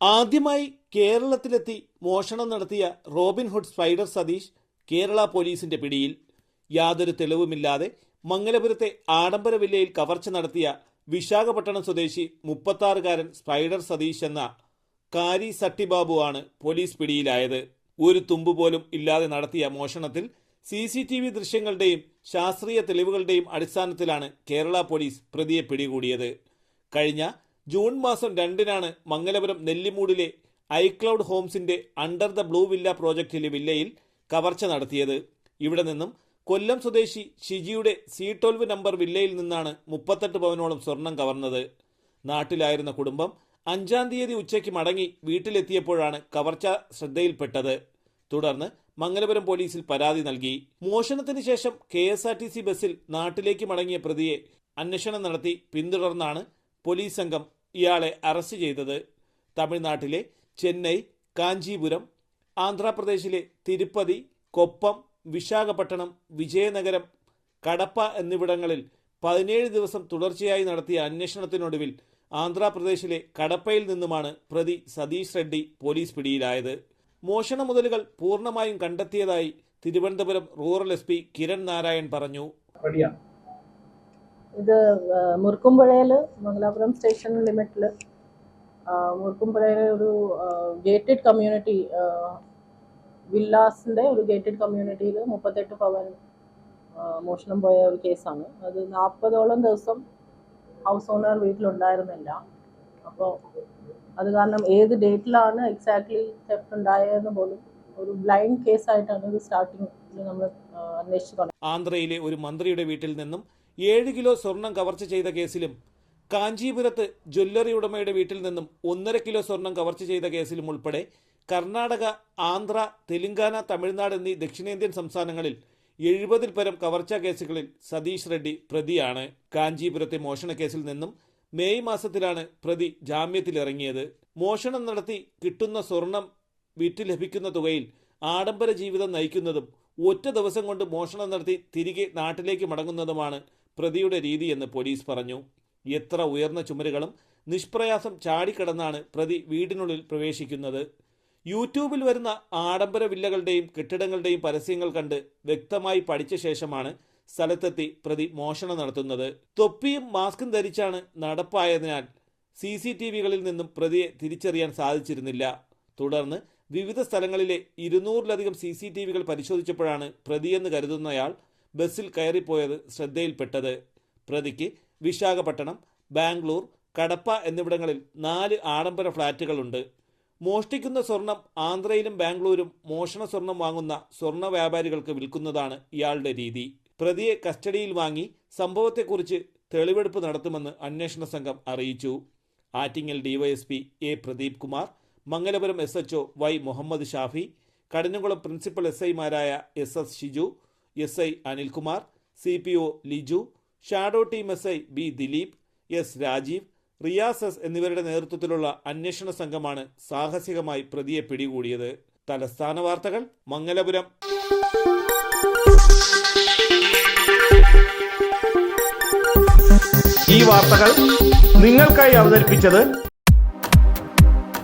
ആദ്യമായി കേരളത്തിലെത്തി മോഷണം നടത്തിയ റോബിൻഹുഡ് സ്പൈഡർ സതീഷ് കേരള പോലീസിന്റെ പിടിയിൽ. യാതൊരു തെളിവുമില്ലാതെ മംഗലപുരത്തെ ആഡംബര വില്ലയിൽ കവർച്ച നടത്തിയ വിശാഖപട്ടണം സ്വദേശി മുപ്പത്താറുകാരൻ സ്പൈഡർ സതീഷ് എന്ന കാരി സട്ടിബാബു ആണ് പോലീസ് പിടിയിലായത്. ഒരു തുമ്പ് പോലും ഇല്ലാതെ നടത്തിയ മോഷണത്തിൽ സി സി ടി വി ദൃശ്യങ്ങളുടെയും ശാസ്ത്രീയ തെളിവുകളുടെയും അടിസ്ഥാനത്തിലാണ് കേരള പോലീസ് പ്രതിയെ പിടികൂടിയത്. കഴിഞ്ഞ ജൂൺ മാസം രണ്ടിനാണ് മംഗലപുരം നെല്ലിമൂടിലെ ഐക്ലൗഡ് ഹോംസിന്റെ അണ്ടർ ദ ബ്ലൂ വില്ല പ്രോജക്റ്റിലെ വില്ലയിൽ കവർച്ച നടത്തിയത്. ഇവിടെ നിന്നും കൊല്ലം സ്വദേശി ഷിജിയുടെ സി ട്വൽവ് നമ്പർ വില്ലയിൽ നിന്നാണ് മുപ്പത്തെട്ട് പവനോളം സ്വർണം കവർന്നത്. നാട്ടിലായിരുന്ന കുടുംബം അഞ്ചാം തീയതി ഉച്ചയ്ക്ക് മടങ്ങി വീട്ടിലെത്തിയപ്പോഴാണ് കവർച്ച ശ്രദ്ധയിൽപ്പെട്ടത്. തുടർന്ന് മംഗലപുരം പോലീസിൽ പരാതി നൽകി. മോഷണത്തിന് ശേഷം K S R T C ബസ്സിൽ നാട്ടിലേക്ക് മടങ്ങിയ പ്രതിയെ അന്വേഷണം നടത്തി പിന്തുടർന്നാണ് പോലീസ് സംഘം ഇയാളെ അറസ്റ്റ് ചെയ്തത് തമിഴ്നാട്ടിലെ ചെന്നൈ കാഞ്ചീപുരം ആന്ധ്രാപ്രദേശിലെ തിരുപ്പതി കൊപ്പം വിശാഖപട്ടണം വിജയനഗരം കടപ്പ എന്നിവിടങ്ങളിൽ പതിനേഴ് ദിവസം തുടർച്ചയായി നടത്തിയ അന്വേഷണത്തിനൊടുവിൽ ആന്ധ്രാപ്രദേശിലെ കടപ്പയിൽ നിന്നുമാണ് പ്രതി സതീഷ് റെഡ്ഡി പോലീസ് പിടിയിലായത്. മോഷണ മുതലുകൾ പൂർണമായും കണ്ടെത്തിയതായി തിരുവനന്തപുരം റൂറൽ എസ് കിരൺ നാരായൺ പറഞ്ഞു. ഇത് മുറുക്കുംപുഴയിൽ മംഗലാപുരം സ്റ്റേഷൻ ലിമിറ്റിൽ മുറുക്കുംപുഴയിലെ ഒരു ഗേറ്റഡ് കമ്മ്യൂണിറ്റി വില്ലാസിന്റെ ഒരു ഗേറ്റഡ് കമ്മ്യൂണിറ്റിയിൽ മുപ്പത്തെട്ട് പവൻ മോഷണം പോയ ഒരു കേസാണ് അത് നാൽപ്പതോളം ദിവസം ഹൗസ് ഓണർ വീട്ടിലുണ്ടായിരുന്നില്ല അപ്പോൾ അത് കാരണം ഏത് ഡേറ്റിലാണ് എക്സാക്ട്ലി തെഫ്റ്റ് ഉണ്ടായതെന്ന് പോലും ഒരു ബ്ലൈൻഡ് കേസായിട്ടാണ് ഇത് സ്റ്റാർട്ടിങ് നമ്മൾ അന്വേഷിച്ചു. ആന്ധ്രയിലെ ഒരു മന്ത്രിയുടെ വീട്ടിൽ നിന്നും ഏഴ് കിലോ സ്വർണം കവർച്ച ചെയ്ത കേസിലും കാഞ്ചീപുരത്ത് ജ്വല്ലറി ഉടമയുടെ വീട്ടിൽ നിന്നും ഒന്നര കിലോ സ്വർണം കവർച്ച ചെയ്ത കേസിലും ഉൾപ്പെടെ കർണാടക ആന്ധ്ര തെലങ്കാന തമിഴ്നാട് എന്നീ ദക്ഷിണേന്ത്യൻ സംസ്ഥാനങ്ങളിൽ എഴുപതിൽ പരം കവർച്ചാ കേസുകളിൽ സതീഷ് റെഡ്ഡി പ്രതിയാണ്. കാഞ്ചീപുരത്തെ മോഷണക്കേസിൽ നിന്നും മെയ് മാസത്തിലാണ് പ്രതി ജാമ്യത്തിലിറങ്ങിയത്. മോഷണം നടത്തി കിട്ടുന്ന സ്വർണം വിറ്റ് ലഭിക്കുന്ന തുകയിൽ ആഡംബര ജീവിതം നയിക്കുന്നതും ഒറ്റ ദിവസം കൊണ്ട് മോഷണം നടത്തി തിരികെ നാട്ടിലേക്ക് മടങ്ങുന്നതുമാണ് പ്രതിയുടെ രീതിയെന്ന് പോലീസ് പറഞ്ഞു. എത്ര ഉയർന്ന ചുമരുകളും നിഷ്പ്രയാസം ചാടിക്കടന്നാണ് പ്രതി വീടിനുള്ളിൽ പ്രവേശിക്കുന്നത്. യൂട്യൂബിൽ വരുന്ന ആഡംബര വില്ലകളുടെയും കെട്ടിടങ്ങളുടെയും പരസ്യങ്ങൾ കണ്ട് വ്യക്തമായി പഠിച്ച ശേഷമാണ് സ്ഥലത്തെത്തി പ്രതി മോഷണം നടത്തുന്നത്. തൊപ്പിയും മാസ്കും ധരിച്ചാണ് നടപ്പായതിനാൽ സി സി ടി വികളിൽ നിന്നും പ്രതിയെ തിരിച്ചറിയാൻ സാധിച്ചിരുന്നില്ല. തുടർന്ന് വിവിധ സ്ഥലങ്ങളിലെ ഇരുന്നൂറിലധികം സി സി ടി വികൾ പരിശോധിച്ചപ്പോഴാണ് പ്രതിയെന്ന് കരുതുന്നയാൾ ബസ്സിൽ കയറിപ്പോയത് ശ്രദ്ധയിൽപ്പെട്ടത് പ്രതിക്ക് വിശാഖപട്ടണം ബാംഗ്ലൂർ കടപ്പ എന്നിവിടങ്ങളിൽ നാല് ആഡംബര ഫ്ളാറ്റുകളുണ്ട്. മോഷ്ടിക്കുന്ന സ്വർണം ആന്ധ്രയിലും ബാംഗ്ലൂരും മോഷണ സ്വർണം വാങ്ങുന്ന സ്വർണ വ്യാപാരികൾക്ക് വിൽക്കുന്നതാണ് ഇയാളുടെ രീതി. പ്രതിയെ കസ്റ്റഡിയിൽ വാങ്ങി സംഭവത്തെക്കുറിച്ച് തെളിവെടുപ്പ് നടത്തുമെന്ന് അന്വേഷണ സംഘം അറിയിച്ചു. Attingal DYSP A Pradeep Kumar Mangalapuram S Y Muhammad Shafi Kadinamkulam principal S ഐമാരായ S S Shiju S I Anilkumar C P O Liju shadow team S I B Dileep S Rajeev Riyas S എന്നിവരുടെ നേതൃത്വത്തിലുള്ള അന്വേഷണ സംഘമാണ് സാഹസികമായി പ്രതിയെ പിടികൂടിയത്. തലസ്ഥാന വാർത്തകൾ മംഗലപുരം. ഈ വാർത്തകൾ നിങ്ങൾക്കായി അവതരിപ്പിച്ചത്